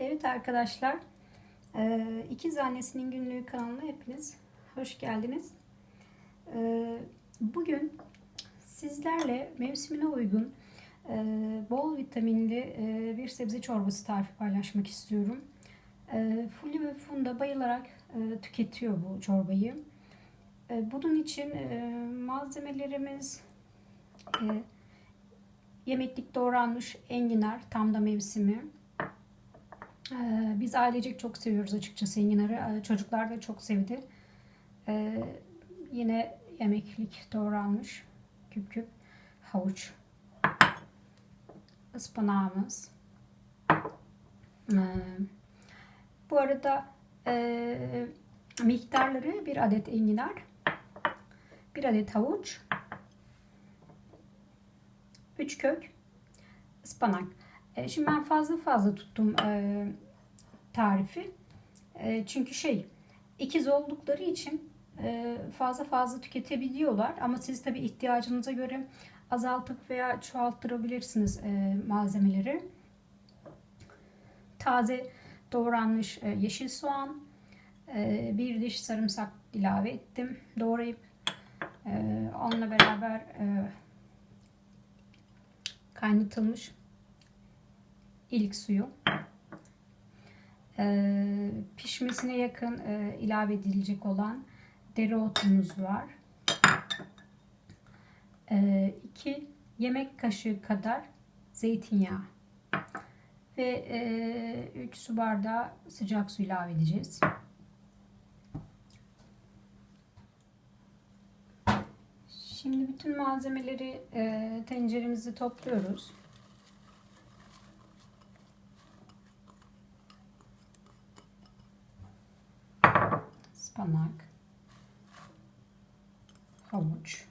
Evet arkadaşlar, eee, İkiz Annesinin Günlüğü kanalına hepiniz hoş geldiniz. Eee, Bugün sizlerle mevsimine uygun eee, bol vitaminli eee, bir sebze çorbası tarifi paylaşmak istiyorum. Eee, Fulya ve Funda bayılarak tüketiyor bu çorbayı. Bunun için malzemelerimiz yemeklik doğranmış enginar tam da mevsimi. Ee, Biz ailecek çok seviyoruz açıkçası enginarı. Ee, Çocuklar da çok sevdi. Ee, yine yemeklik doğranmış küp küp havuç. ıspanağımız. Ee, bu arada e, miktarları bir adet enginar, bir adet havuç, 3 kök ıspanak. Şimdi ben fazla fazla tuttum e, tarifi. E, çünkü şey ikiz oldukları için e, fazla fazla tüketebiliyorlar. Ama siz tabi ihtiyacınıza göre azaltıp veya çoğalttırabilirsiniz e, malzemeleri. Taze doğranmış yeşil soğan, bir diş sarımsak ilave ettim. Doğrayıp e, onunla beraber kaynatılmış ilik suyu. Ee, pişmesine yakın e, ilave edilecek olan dereotumuz var. 2 yemek kaşığı kadar zeytinyağı ve 3 su bardağı sıcak su ilave edeceğiz. Şimdi bütün malzemeleri e, tenceremizi topluyoruz. Ispanak, havuç,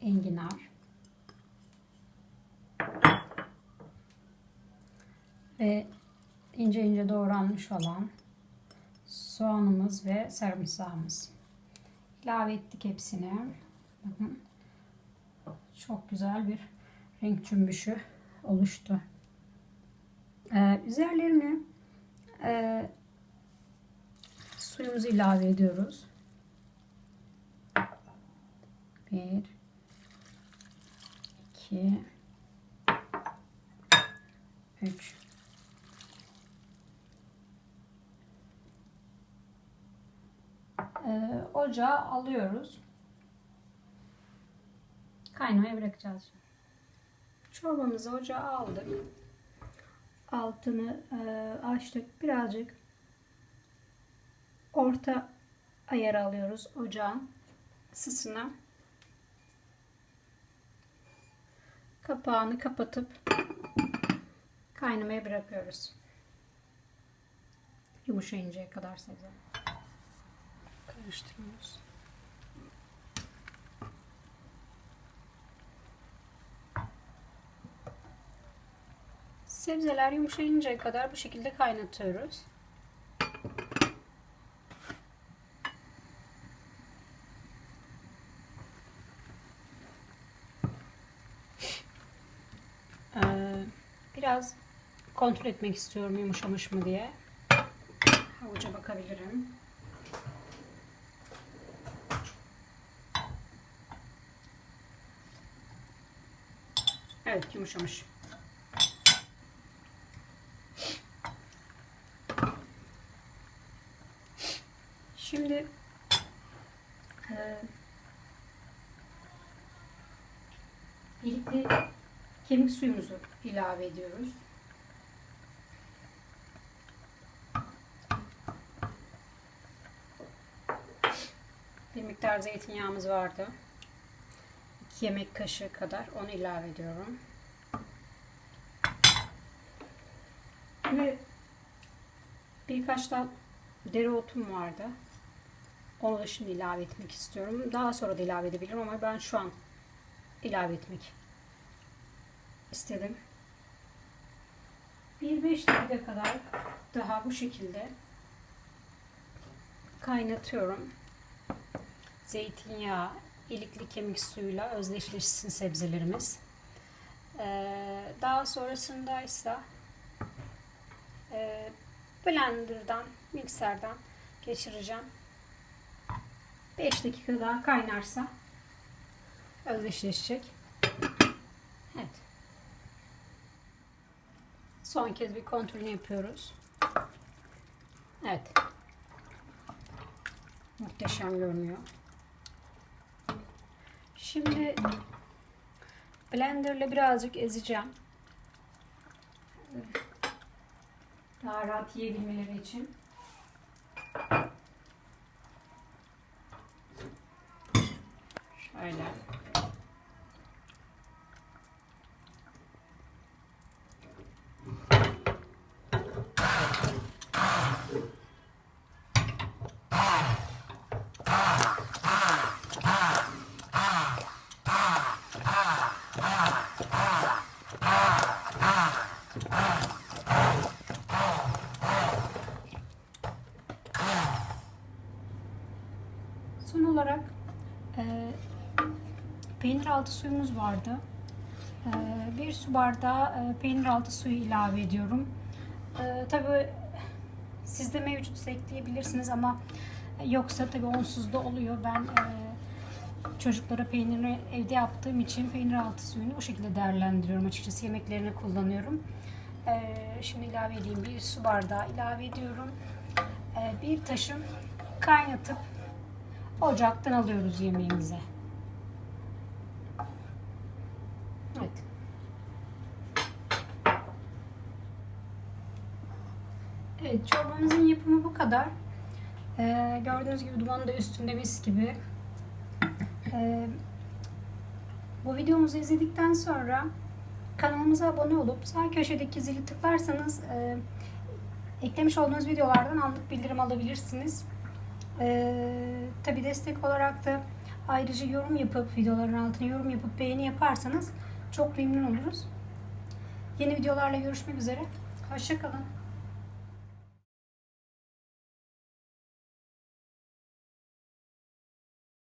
enginar ve ince ince doğranmış olan soğanımız ve sarımsağımız. İlave ettik hepsini. Bakın. Çok güzel bir renk cümbüşü oluştu. Ee, üzerlerine e, suyumuzu ilave ediyoruz. Bir, iki, üç. Ee, ocağa alıyoruz. Kaynamaya bırakacağız. Çorbamızı ocağa aldık altını e, açtık. Birazcık orta ayar alıyoruz ocağın ısısına. Kapağını kapatıp kaynamaya bırakıyoruz. Yumuşayıncaya kadar sebze. Karıştırıyoruz. Sebzeler yumuşayıncaya kadar bu şekilde kaynatıyoruz. Ee, biraz kontrol etmek istiyorum yumuşamış mı diye. Havuca bakabilirim. Evet yumuşamış. Şimdi e, birlikte kemik suyumuzu ilave ediyoruz. Bir miktar zeytinyağımız vardı. 2 yemek kaşığı kadar onu ilave ediyorum. Ve birkaç da dereotum vardı. Onu da şimdi ilave etmek istiyorum. Daha sonra da ilave edebilirim ama ben şu an ilave etmek istedim. Bir 5 dakika kadar daha bu şekilde kaynatıyorum. Zeytinyağı, ilikli kemik suyuyla özdeşleşsin sebzelerimiz. Ee, daha sonrasındaysa e, blenderdan, mikserden geçireceğim. 5 dakika daha kaynarsa özdeşleşecek. Evet. Son kez bir kontrolünü yapıyoruz. Evet. Muhteşem görünüyor. Şimdi blenderla birazcık ezeceğim. Daha rahat yiyebilmeleri için. Şöyle. Son olarak e, peynir altı suyumuz vardı. E, bir su bardağı e, peynir altı suyu ilave ediyorum. E, tabii sizde mevcutsa ekleyebilirsiniz ama yoksa tabii onsuz da oluyor. Ben e, çocuklara peynirini evde yaptığım için peynir altı suyunu bu şekilde değerlendiriyorum açıkçası. Yemeklerine kullanıyorum. E, şimdi ilave edeyim. Bir su bardağı ilave ediyorum. E, bir taşım kaynatıp ocaktan alıyoruz yemeğimize. Evet. Evet, çorbamızın yapımı bu kadar. Ee, gördüğünüz gibi dumanı da üstünde mis gibi. Ee, bu videomuzu izledikten sonra kanalımıza abone olup sağ köşedeki zili tıklarsanız e, eklemiş olduğunuz videolardan anlık bildirim alabilirsiniz. Ee, tabi destek olarak da ayrıca yorum yapıp videoların altına yorum yapıp beğeni yaparsanız çok memnun oluruz. Yeni videolarla görüşmek üzere. Hoşçakalın.